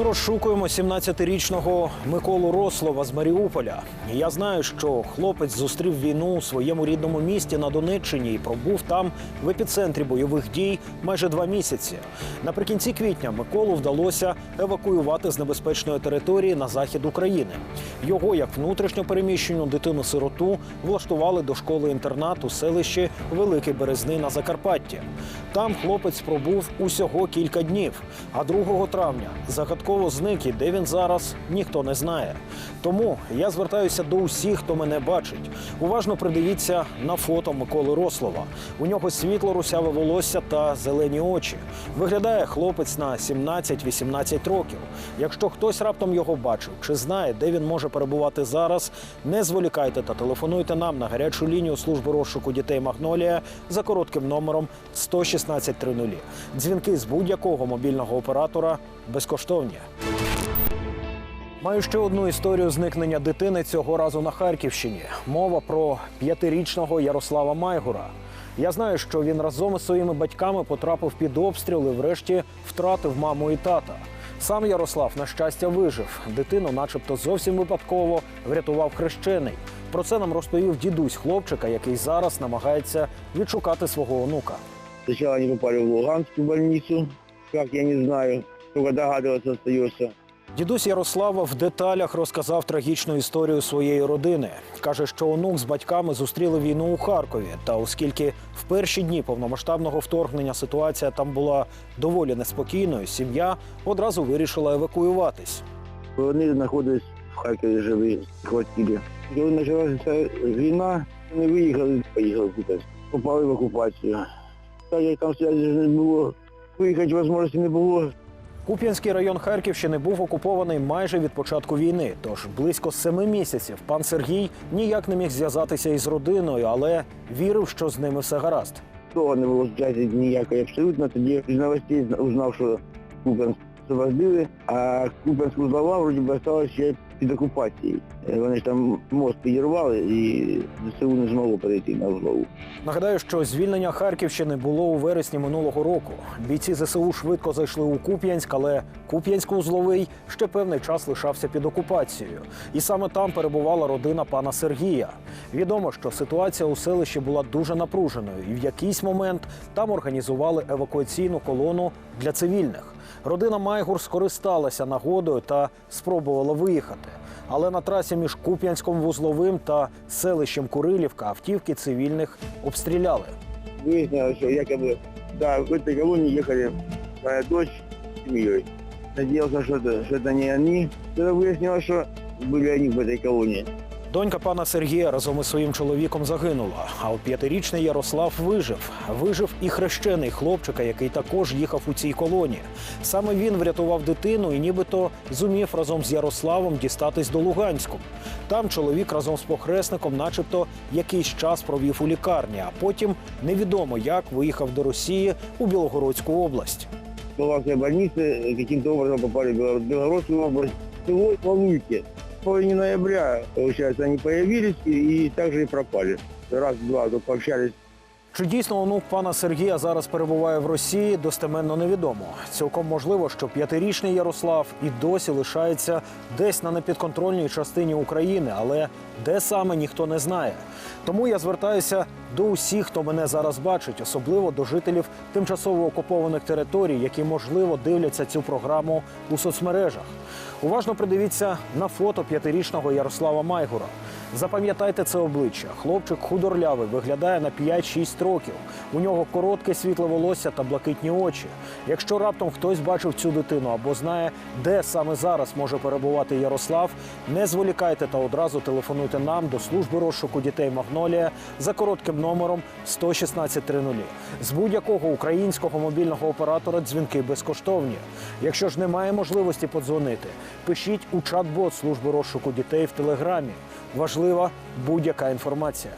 Ми розшукуємо 17-річного Миколу Рослова з Маріуполя. Я знаю, що хлопець зустрів війну у своєму рідному місті на Донеччині і пробув там в епіцентрі бойових дій майже два місяці. Наприкінці квітня Миколу вдалося евакуювати з небезпечної території на захід України. Його, як внутрішньо переміщену дитину-сироту, влаштували до школи-інтернату у селищі Великий Березни на Закарпатті. Там хлопець пробув усього кілька днів, а 2 травня загадково зник і де він зараз ніхто не знає. Тому я звертаюся до усіх, хто мене бачить. Уважно придивіться на фото Миколи Рослова. У нього світло русяве волосся та зелені очі. Виглядає хлопець на 17-18 років. Якщо хтось раптом його бачив чи знає, де він може перебувати зараз, не зволікайте та телефонуйте нам на гарячу лінію служби розшуку дітей Магнолія за коротким номером 11630. Дзвінки з будь-якого мобільного оператора безкоштовні. Маю ще одну історію зникнення дитини цього разу на Харківщині. Мова про п'ятирічного Ярослава Майгура. Я знаю, що він разом із своїми батьками потрапив під обстріл і врешті втратив маму і тата. Сам Ярослав, на щастя, вижив. Дитину, начебто, зовсім випадково врятував хрещений. Про це нам розповів дідусь хлопчика, який зараз намагається відшукати свого онука. Сначала они попали в Луганскую больницу, как я не знаю, только догадываться остается. Дідусь Ярослава в деталях розказав трагічну історію своєї родини. Каже, що онук з батьками зустріли війну у Харкові. Та оскільки в перші дні повномасштабного вторгнення ситуація там була доволі неспокійною, сім'я одразу вирішила евакуюватись. Вони знаходились в Харкові живі в квартирі. Коли почалася війна, вони виїхали, поїхали Купенськ. Попали в окупацію. Так як там зв'язку не було, виїхати можливості не було. Куп'янський район Харківщини був окупований майже від початку війни. Тож близько семи місяців пан Сергій ніяк не міг зв'язатися із родиною, але вірив, що з ними все гаразд. Того не було зв'язку ніякої абсолютно. Тоді з новостей узнав, що Куп'янськ освободили, а Куп'янську узлова вроді би ще під окупацією. Е, Вони ж там мост підірвали і ЗСУ не змогло перейти на узлову. Нагадаю, що звільнення Харківщини було у вересні минулого року. Бійці ЗСУ швидко зайшли у Куп'янськ, але Куп'янськ-Узловий ще певний час лишався під окупацією. І саме там перебувала родина пана Сергія. Відомо, що ситуація у селищі була дуже напруженою, і в якийсь момент там організували евакуаційну колону для цивільних. Родина Майгур скористалася нагодою та спробувала виїхати. Але на трасі між Куп'янськом вузловим та селищем Курилівка автівки цивільних обстріляли. Выяснилось, что якобы, да, в этой колонии ехали моя дочь с семьей. Надеялся, что это, что это не они. Тогда выяснилось, что были они в этой колонии. Донька пана Сергія разом із своїм чоловіком загинула. А от п'ятирічний Ярослав вижив. Вижив і хрещений хлопчика, який також їхав у цій колоні. Саме він врятував дитину і нібито зумів разом з Ярославом дістатись до Луганську. Там чоловік разом з похресником, начебто, якийсь час провів у лікарні, а потім невідомо як виїхав до Росії у Білогородську область. Словакской больницы каким-то образом попали в Белгородскую область. Село Валуйки. Половине ноября, получается, они появились и, и также и пропали. Раз-два пообщались Чи дійсно онук пана Сергія зараз перебуває в Росії, достеменно невідомо. Цілком можливо, що п'ятирічний Ярослав і досі лишається десь на непідконтрольній частині України, але де саме ніхто не знає. Тому я звертаюся до усіх, хто мене зараз бачить, особливо до жителів тимчасово окупованих територій, які можливо дивляться цю програму у соцмережах. Уважно придивіться на фото п'ятирічного Ярослава Майгура. Запам'ятайте це обличчя. Хлопчик худорлявий, виглядає на 5-6 років. У нього коротке світле волосся та блакитні очі. Якщо раптом хтось бачив цю дитину або знає, де саме зараз може перебувати Ярослав, не зволікайте та одразу телефонуйте нам до служби розшуку дітей Магнолія за коротким номером 11630. З будь-якого українського мобільного оператора дзвінки безкоштовні. Якщо ж немає можливості подзвонити, пишіть у чат-бот служби розшуку дітей в телеграмі. Важлива будь-яка інформація.